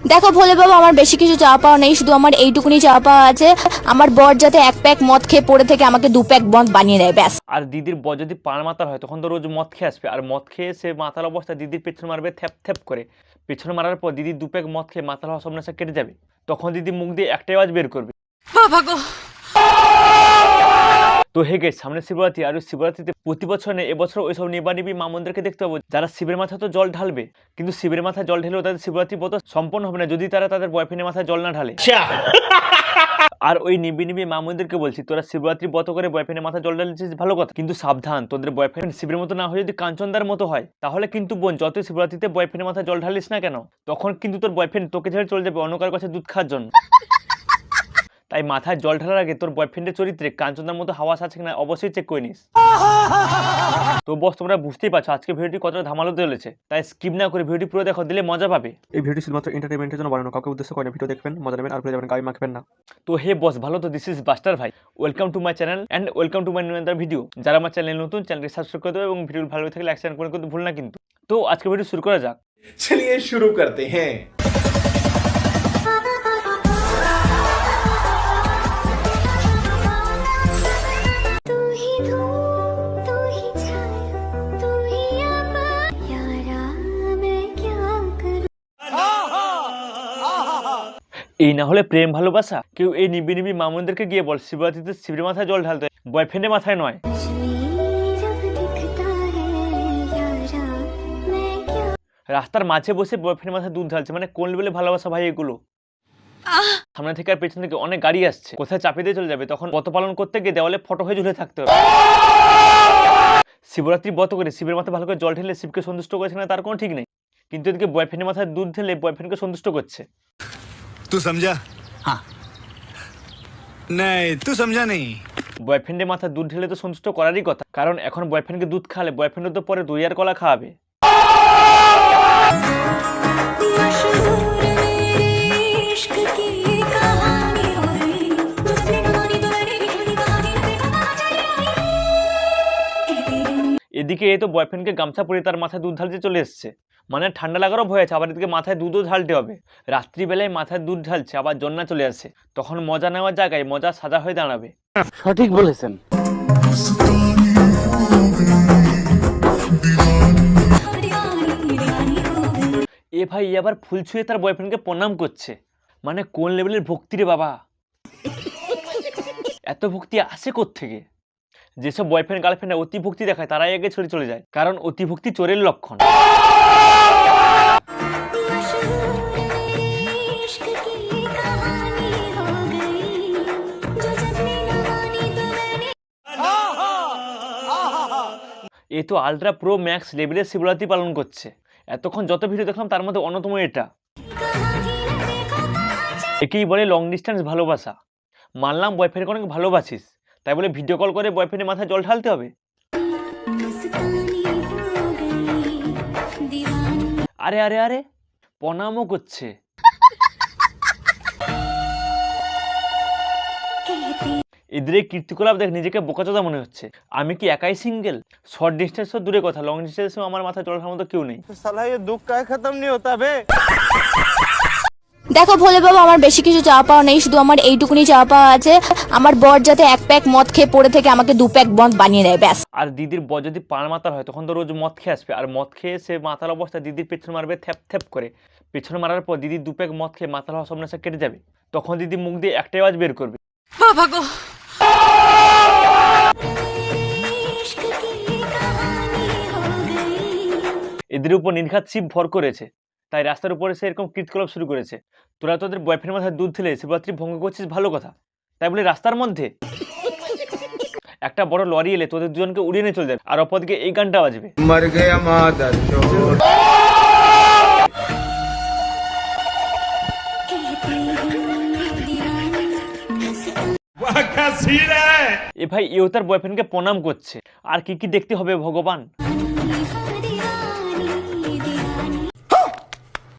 দেখো ভোলে বাবা আমার বেশি কিছু চাওয়া পাওয়া নেই শুধু আমার এইটুকুনি চাওয়া পাওয়া আছে। আমার বর যাতে এক প্যাক মদ খেয়ে পড়ে থেকে আমাকে দু প্যাক মদ বানিয়ে দেয় ব্যাস। আর দিদির বর যদি পান মাতার হয় তখন তো রোজ মদ খেয়ে আসবে। আর মদ খেয়ে সে মাতাল অবস্থায় দিদির পেছনে মারবে থ্যাপ থ্যাপ করে। পেছনে মারার পর দিদি দু প্যাক মদ খেয়ে মাতাল হওয়া স্বপ্নসা কেটে যাবে। তখন দিদি মুখ দিয়ে একটাই আওয়াজ বের করবে। তো হে গে সামনে শিবরাত্রি আর ওই শিবরাত্রিতে প্রতি বছর নেই এবছর ওইসব নিবানিবি মা মন্দিরকে দেখতে পাবো যারা শিবের মাথায় তো জল ঢালবে। কিন্তু শিবের মাথায় জল ঢেলেও তাদের শিবরাত্রি ব্রত সম্পন্ন হবে না যদি তারা তাদের বয়ফ্রেন্ডের মাথায় জল না ঢালে। আর ওই নিবি নিবি মা মন্দিরকে বলছি তোরা শিবরাত্রি ব্রত করে বয়ফ্রেন্ডের মাথা জল ঢালছিস ভালো কথা। কিন্তু সাবধান তোদের বয়ফ্রেন্ড শিবের মতো না হয়ে যদি কাঞ্চনদার মতো হয় তাহলে কিন্তু বোন যতই শিবরাত্রিতে বয়ফ্রেন্ডের মাথায় জল ঢালিস না কেন তখন কিন্তু তোর বয়ফ্রেন্ড তোকে ছেড়ে চলে যাবে অন্য কারোর কাছে দুধ খাওয়ার জন্য। তাই মাথায় জল ঢালার আগে তোর বয়ফ্রেন্ডের চরিত্রে কাঞ্চনার মতো হাওয়া আছে কিনা অবশ্যই চেক করে নিস। তো বস তোমরা বুঝতেই পারছ আজকে ভিডিওটি কতটা ধামালো চলেছে। তাই স্কিপ না করে ভিডিওটি পুরো দেখো দিলে মজা পাবে। এই ভিডিওটি শুধুমাত্র এন্টারটেনমেন্টের জন্য বানানো কাউকে উদ্দেশ্য করে ভিডিও দেখবেন মজা নেবেন আর ভুলে যাবেন গাড়ি মাখবেন না। তো হে বস ভালো তো? দিস ইজ বাস্টার ভাই। Welcome to my channel and welcome to my new video যারা আমার চ্যানেল নতুন চ্যানেলটি সাবস্ক্রাইব করে দেবে এবং ভিডিও ভালো থাকলে লাইক করে কিন্তু ভুল না কিন্তু। তো আজকে ভিডিও শুরু করা যাক। চলিয়ে শুরু করতে হ্যাঁ। এই না হলে প্রেম ভালোবাসা? কেউ এই নিবি নিবি মামুনদেরকে গিয়ে বল শিবরাত্রিতে শিবের মাথায় জল ঢালতে বয়ফ্রেন্ডের মাথায় নয়। রাস্তার মাঝে বসে বয়ফ্রেন্ডের মাথায় দুধ ঢালছে মানে কোন লেভেলে ভালোবাসা ভাই এগুলো? সামনে থেকে আর পেছন থেকে অনেক গাড়ি আসছে কোথায় চাপিয়ে দিয়ে চলে যাবে? তখন পথ পালন করতে গিয়ে দেওয়ালে ফটো হয়ে ঝুলে থাকতে হবে। শিবরাত্রি বত করে শিবের মাথায় ভালো করে জল ঢেলে শিবকে সন্তুষ্ট করেছে না তার কোনো ঠিক নেই। কিন্তু এদিকে বয়ফ্রেন্ডের মাথায় দুধ ঢেলে বয়ফ্রেন্ডকে সন্তুষ্ট করছে। तू समझा हाँ नहीं तू समझा नहीं বয়ফ্রেন্ডের মাথায় দুধ ঢেলে তো সন্তুষ্ট করারই কথা কারণ এখন বয়ফ্রেন্ডকে দুধ খাওয়ালে বয়ফ্রেন্ডও তো পরে দই আর কলা খাওয়াবে मशहूर मेरे इश्क की ये कहानी होई तुझे न मानी तो मैंने भी खुद कहानी न देखा कहाँ चली आई ए तेरे এদিকে এই তো বয়ফ্রেন্ডকে গামছা পরে তার মাথায় দুধ ঢালতে চলে এসছে মানে ঠান্ডা লাগারও ভয় আছে আবার এদিকে মাথায় দুধও ঢালতে হবে। রাত্রিবেলায় মাথায় দুধ ঢালছে আবার জন্না চলে আসে তখন মজা নেওয়ার জায়গায় মজা সাদা হয়ে দাঁড়াবে। সঠিক বলেছেন। এ ভাই আবার ফুল ছুঁয়ে তার বয়ফ্রেন্ডকে প্রণাম করছে। মানে কোন লেভেলের ভক্তি রে বাবা? এত ভক্তি আসে থেকে যেসব বয়ফ্রেন্ড গার্লফ্রেন্ড অতি ভক্তি দেখায় তারাই আগে ছড়ে চলে যায়। কারণ অতি ভক্তি চোরের লক্ষণ। এ তো আলট্রা প্রো ম্যাক্স লেভেলের শিবরাত্রি পালন করছে। এতক্ষণ যত ভিডিও দেখলাম, তার মধ্যে অন্যতম এটা। একেই বলে লং ডিস্টেন্স ভালোবাসা। মানলাম বয়ফ্রেন্ড অনেক ভালোবাসিস। তাই বলে ভিডিও কল করে বয়ফ্রেন্ডের মাথায় জল ঢালতে হবে। আরে আরে আরে, প্রণামও করছে। এদের এই কীর্তিকলাপ দেখ নিজেকে বোকাচোদা মনে হচ্ছে। আমি কি একাই সিঙ্গেল শর্ট ডিস্টেন্স তো দূরে কথা লং ডিস্টেন্সে আমার মাথায় চলার মতো কেউ নেই। নেই দেখো ভোলে বাবা আমার বেশি কিছু চাওয়া পাওয়া নেই শুধু আমার এইটুকুনি চাওয়া পাওয়া আছে। আমার বর যাতে এক প্যাক মদ খেয়ে পড়ে থেকে আমাকে দু প্যাক বন্ধ বানিয়ে দেয় ব্যাস। আর দিদির বর যদি পান মাতার হয় তখন তো রোজ মদ খেয়ে আসবে। আর মদ খেয়ে সে মাথার অবস্থা দিদির পেছন মারবে থ্যাপ থ্যাপ করে। পেছন মারার পর দিদি দু প্যাক মদ খেয়ে মাথার হওয়া কেটে যাবে। তখন দিদি মুখ দিয়ে একটাই আওয়াজ বের করবে। বাবা গো! এদের উপর নির্ঘাত শিব ভর করেছে। তাই রাস্তার উপরে সে এরকম কীটকলাপ শুরু করেছে। তোরা তোদের বয়ফ্রেন্ড মাথায় দুধ ঠেলে শিবরাত্রি ভঙ্গ করছিস ভালো কথা। তাই বলে রাস্তার মধ্যে একটা বড় লরি এলে তোদের দুজনকে উড়িয়ে নিয়ে চলে যাবে। আর অপরদিকে এই গানটা বাজবে। এ ভাই ইও তার বয়ফ্রেন্ডকে প্রণাম করছে। আর কি কি দেখতে হবে ভগবান?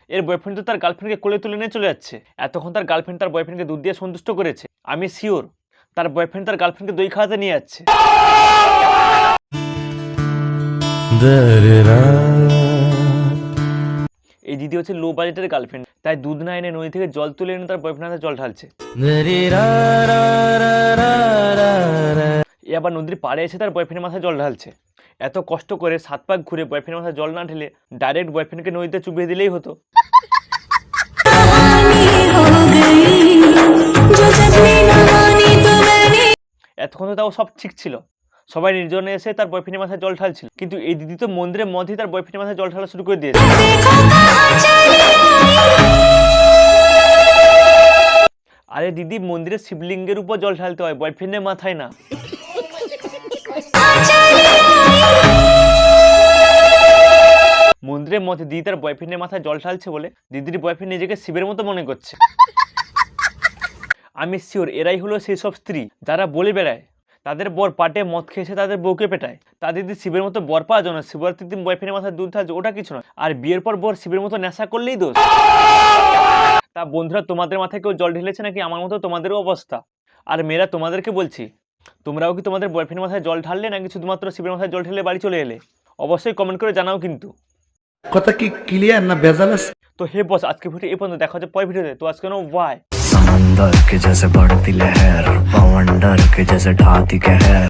এর বয়ফ্রেন্ড তো তার গার্লফ্রেন্ডকে কোলে তুলে নিয়ে চলে যাচ্ছে। এতক্ষণ তার গার্লফ্রেন্ড তার বয়ফ্রেন্ডকে দুধ দিয়ে সন্তুষ্ট করেছে। আমি শিওর তার বয়ফ্রেন্ড তার গার্লফ্রেন্ডকে দই খাওয়াতে নিয়ে যাচ্ছে। এই দিদি হচ্ছে লো বাজেটের গার্লফ্রেন্ড তাই দুধ না এনে নদী থেকে জল তুলে এনে তার বয়ফ্রেন্ড হাতে জল ঢালছে। এ আবার নদীর পাড়ে এসে তার বয়ফ্রেন্ডের মাথায় জল ঢালছে। এত কষ্ট করে সাত পাক ঘুরে বয়ফ্রেন্ডের মাথায় জল না ঢেলে ডাইরেক্ট বয়ফ্রেন্ডকে নদীতে চুপিয়ে দিলেই হতো। এতক্ষণ তো তাও সব ঠিক ছিল। সবাই নির্জনে এসে তার বয়ফ্রেন্ডের মাথায় জল ঢালছিল। কিন্তু এই দিদি তো মন্দিরের মধ্যেই তার বয়ফ্রেন্ডের মাথায় জল ঢালা শুরু করে দিয়েছে। আরে দিদি মন্দিরের শিবলিঙ্গের উপর জল ঢালতে হয় বয়ফ্রেন্ডের মাথায় না। মন্দিরের মধ্যে দিদি তার বয়ফ্রেন্ডের মাথায় জল ঢালছে বলে দিদির বয়ফ্রেন্ড নিজেকে শিবের মতো মনে করছে। আমি শিওর এরাই হলো সেই সব স্ত্রী যারা বলে বেড়ায়। তাদের বর পাটে মদ খেয়েছে তাদের বউকে পেটায়। তাদের দিদি শিবের মতো বর পাওয়া না। শিবরাত্রির দিন বয়ফ্রেন্ডের মাথায় দুধ ঢালছে, ওটা কিছু নয়। আর বিয়ের পর বর শিবের মতো নেশা করলেই দোষ। তা বন্ধুরা, তোমাদের মাথায় কেউ জল ঢেলেছে নাকি? আমার মতো তোমাদেরও অবস্থা। আর মেয়েরা, তোমাদেরকে বলছি, তোমরাও কি তোমাদের বয়ফ্রেন্ডের মাথায় জল ঢাললে নাকি শুধুমাত্র শিবের মাথায় জল ঢেলে বাড়ি চলে এলে? অবশ্যই কমেন্ট করে জানাও কিন্তু। কথা কি ক্লিয়ার না ভেজাল আছে তো হে বস আজকে ভিডিও এই পর্যন্ত দেখা হচ্ছে পরের ভিডিওতে তো আজকে নো বাই समंदर के जैसे बढ़ती लहर पवंडर के जैसे ढाती कहर